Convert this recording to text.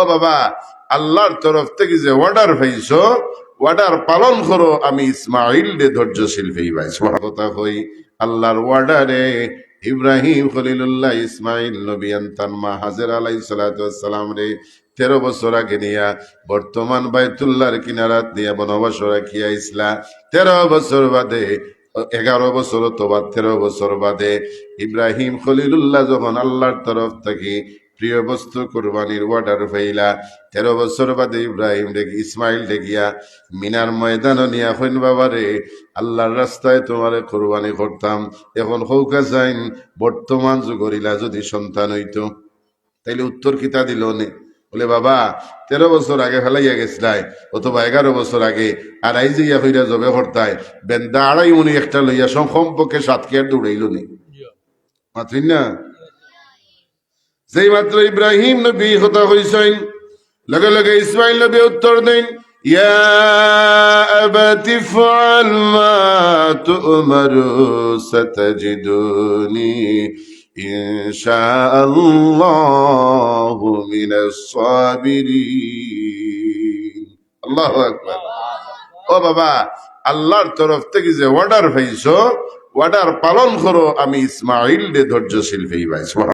ও বাবা, আল্লাহর তরফ থেকে যে অর্ডার পাইছো অর্ডার পালন করো, আমি ইসমাইল রে ধৈর্যশীল হইবা কথা হই আল্লাহর অর্ডারে ইব্রাহিম খলিলুল্লাহ ইসমাইল নবী আন্তান মা হাজের আলাই সালাম রে, তেরো বছর আগে নিয়া বর্তমান বাইতুল্লাহর কিনারাত নিয়া বনবাস রাখিয়া ইসলা তেরো বছর বাদে, এগারো বছর অথবা তেরো বছর বাদে, ইব্রাহিম খলিলুল্লাহ যখন আল্লাহর তরফ থেকে প্রিয় বস্তু কোরবানির অর্ডার পাইলা তেরো বছর বাদে ইব্রাহিম ডেকে ইসমাইল ডেকিয়া মিনার ময়দান নিয়া হইন বাবারে আল্লাহর রাস্তায় তোমারে কোরবানি করতাম। এখন হৌকা যাইন বর্তমান যুগরিলা যদি সন্তান হইতো। তাইলে উত্তর কিতা দিল নে? বলে বাবা তেরো বছর আগে ফেলাইয়া গেছিলাই অথবা এগারো বছর আগে আর আই যে ইয়া হইরা জবে হরতায় বেন্দা আড়াই উনি একটা লইয়া সম সম্পর্কে সাত কেয়ার দৌড়াইল নি। মাত্রিন না? যেই মাত্র ইব্রাহিম নবী হতা হইছেন লগে লগে ইসমাইল নবী উত্তর দেন يا أبت افعل ما تؤمر ستجدني إن شاء الله من الصابرين الله أكبر ও বাবা আল্লাহর তরফ থেকে যে অর্ডার পাইছো অর্ডার পালন করো আমি ইসমাইল রে ধৈর্যশীল হইবা